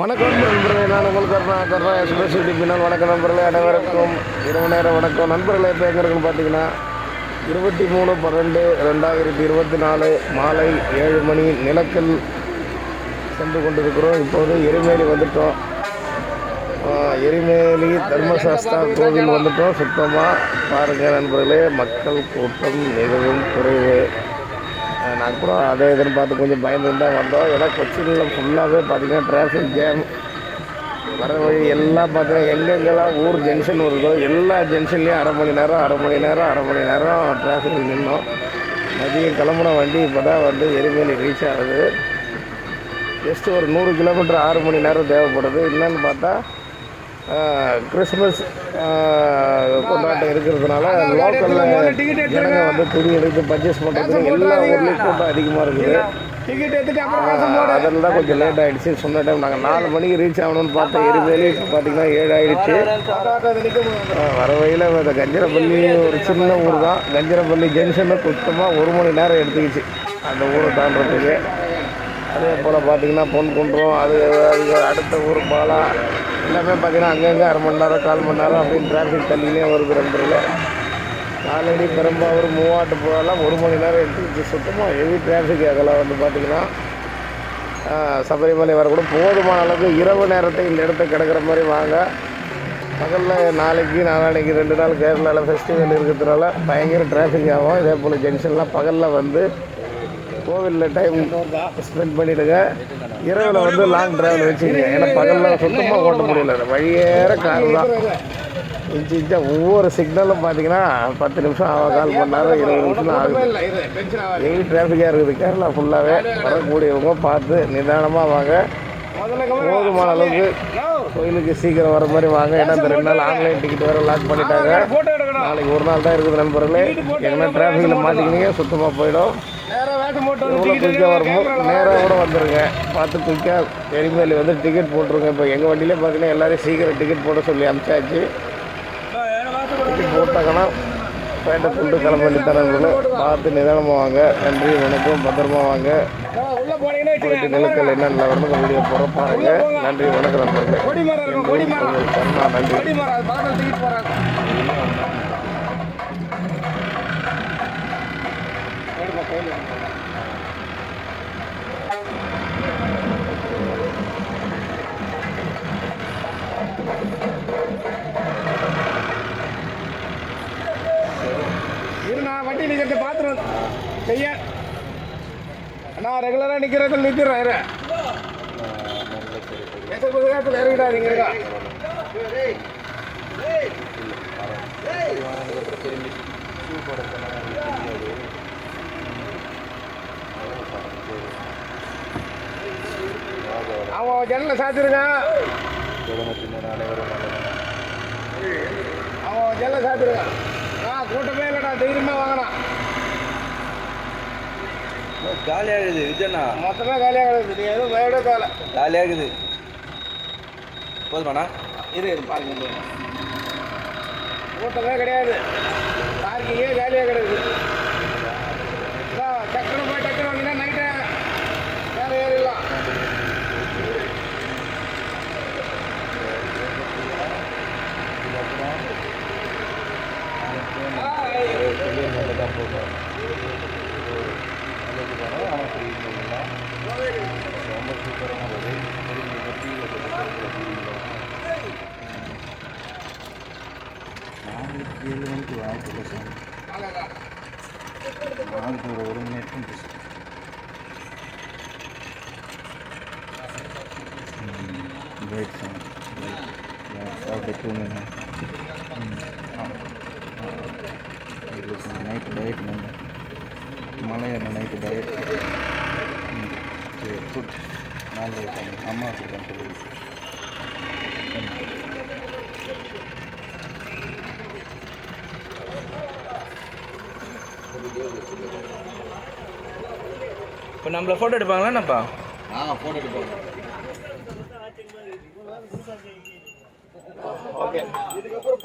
வணக்கம் நண்பர்களே நான் உங்கள் கருணா கருணா எக்ஸ்பிரஸ் பின்னால் வணக்கம் நண்பர்களே அனைவருக்கும் இரவு நேரம் வணக்கம். நண்பர்களே இப்போ எங்கே இருக்குன்னு பார்த்தீங்கன்னா இருபத்தி மூணு பன்னெண்டு ரெண்டாயிரத்தி இருபத்தி நாலு மாலை ஏழு மணி நிலக்கல் சென்று கொண்டிருக்கிறோம். இப்போது எரிமேலி வந்துட்டோம். எரிமேலி தர்மசாஸ்தா கோவில் வந்துட்டோம். சுத்தமாக பாருங்கள் நண்பர்களே மக்கள் கூட்டம் மிகவும் குறைவு. அஹ் நான் கூட. அதே இதுன்னு பார்த்து கொஞ்சம் பயந்து தான் வந்தோம். ஏன்னா கொச்சினில் ஃபுல்லாகவே பார்த்தீங்கன்னா டிராஃபிக் ஜாம் வர வழி எல்லாம் பார்த்தீங்கன்னா எங்கெங்கெல்லாம் ஊர் ஜங்ஷன் வருதோ எல்லா ஜங்ஷன்லேயும் அரை மணி நேரம் அரை மணி நேரம் அரை மணி நேரம் டிராஃபிக் நின்னோம். மதியம் கிளம்புன வண்டி இப்போ தான் வந்து எரிமேலி ரீச் ஆகுது. ஜஸ்ட் ஒரு நூறு கிலோமீட்டர் ஆறு மணி நேரம் தேவைப்படுது. என்னன்னு பார்த்தா கிறிஸ்மஸ் கொண்டாட்டம் இருக்கிறதுனால லோக்கலில் ஜனங்க வந்து துணி எடுத்து பர்ச்சேஸ் பண்ணுறதுக்கு எல்லா ஊர்லேயும் கூட்டம் அதிகமாக இருக்குது. டிக்கெட் எடுத்துட்டு அப்புறம் அதில் தான் கொஞ்சம் லேட் ஆகிடுச்சு சொன்ன டைம் நாங்கள் நாலு மணிக்கு ரீச் ஆகணும்னு பார்த்தா எரிமேலி இப்போ பார்த்தீங்கன்னா ஏழு ஆகிடுச்சு வர வழியில் இந்த கஞ்சரப்பள்ளி ஒரு சின்ன ஊர் தான். கஞ்சரப்பள்ளி ஜங்ஷனில் சுத்தமாக ஒரு மணி நேரம் எடுத்துக்கிச்சு. அந்த ஊரை தாண்டறதுக்கு. அதே போல் பார்த்திங்கன்னா பொன் குன்றம் அது அதுக்கு அடுத்த ஊர் பாலா எல்லாமே பார்த்தீங்கன்னா அங்கங்கே அரை மணி நேரம் கால் மணி நேரம் அப்படின்னு டிராஃபிக் தள்ளினே வருது ரெண்டுல காலடி பெரும்பாவூர் மூவாட்டு போகலாம் ஒரு மணி நேரம் எடுத்துக்கிச்சு சுத்தமாக ஹெவி டிராஃபிக் அதெல்லாம் வந்து பார்த்திங்கன்னா சபரிமலை வரக்கூட போதுமான அளவுக்கு இரவு நேரத்தை இந்த இடத்த கிடக்கிற மாதிரி வாங்க. பகலில் நாளைக்கு நாளானைக்கு ரெண்டு நாள் கேரளாவில் ஃபெஸ்டிவல் இருக்கிறதுனால பயங்கர டிராஃபிக் ஆகும். இதே போல் ஜங்ஷன்லாம் பகலில் வந்து கோவிலில் டைம் ஸ்பெண்ட் பண்ணிவிடுங்க இரவில் வந்து லாங் ட்ராவல் வச்சுக்கோங்க. ஏன்னா பகலில் சுத்தமாக ஓட்ட முடியல. வழியேற கார் தான். இன்ச்சு இன்ச்சா ஒவ்வொரு சிக்னலும் பார்த்தீங்கன்னா பத்து நிமிஷம் ஆக கால் மணி நேரம் இருபது நிமிஷம் ஆகுது. எங்கே டிராஃபிக்காக இருக்குது. கேரளா ஃபுல்லாகவே வரக்கூடியவங்க பார்த்து நிதானமாக வாங்க. போதுமான அளவுக்கு கோயிலுக்கு சீக்கிரம் வர மாதிரி வாங்க. ஏன்னா இந்த ரெண்டு நாள் ஆன்லைன் டிக்கெட் வேறு லாக் பண்ணிட்டாங்க. நாளைக்கு ஒரு நாள் தான் இருக்குது நண்பர்களே. என்ன டிராஃபிக்கில் மாட்டிக்கினீங்க சுத்தமாக போயிடும். எவ்வளோ குயிக்காக வருமோ நேராக கூட வந்துருங்க. பார்த்து குயிக்காக எரிமேலி வந்து டிக்கெட் போட்டுருங்க. இப்போ எங்கள் வண்டியிலே பார்த்தீங்கன்னா எல்லாரும் சீக்கிரம் டிக்கெட் போட சொல்லி அனுப்பிச்சாச்சு டிக்கெட் போட்டாங்கன்னா பேட்டை துண்டு கிளம்ப வேண்டியதானே பார்த்து நிதானமாக வாங்க. நன்றி வணக்கம் பத்திரமா வாங்க. போயிட்டு நிலக்கல் வரணும் வீடியோ போகிற பாருங்க. நன்றி வணக்கம் நண்பர்களே. நன்றி. செய்ய. நான் ரெகுலராக நிற்கிறதில் நிற்கிறேன் இரு. எத்தனை கொஞ்ச நேரத்தில் இறங்கிடாதீங்க அவன் ஜன்னலை சாத்திருங்க. அவன் ஜன்னலை சாத்திருங்க. ஆ கூட்டமே இல்லைடா தைரியமாக வாங்கினான் காலியாகுது விஜயண்ணா. மொத்தமே காலியாக கிடக்குது நீ எதுவும் வேட கால. காலியாகுது. போதுமாண்ணா. இரு இரு பாருங்க கூட்டமே கிடையாது. பார்க்கிங்கே காலியாக அதான் டக்குனு போய் டக்குனு வந்தீங்கன்னா நைட்டு வேலை ஏறிடலாம் நாளைக்கு ஏழு மணிக்கு வாய்ப்பு சார் நாளைக்கு ஒரு ஒரு மணி ரைட் சார் சாப்பிட்டு தூங்குங்க டயட் நம்ம டயட் சரி ஃபுட் நாளைக்கு அம்மா கொடுத்தேன் இப்போ நம்மளை ஃபோட்டோ எடுப்பாங்களா என்னப்பா? ஆ ஃபோன் எடுப்போம். ஓகே இதுக்கப்புறம்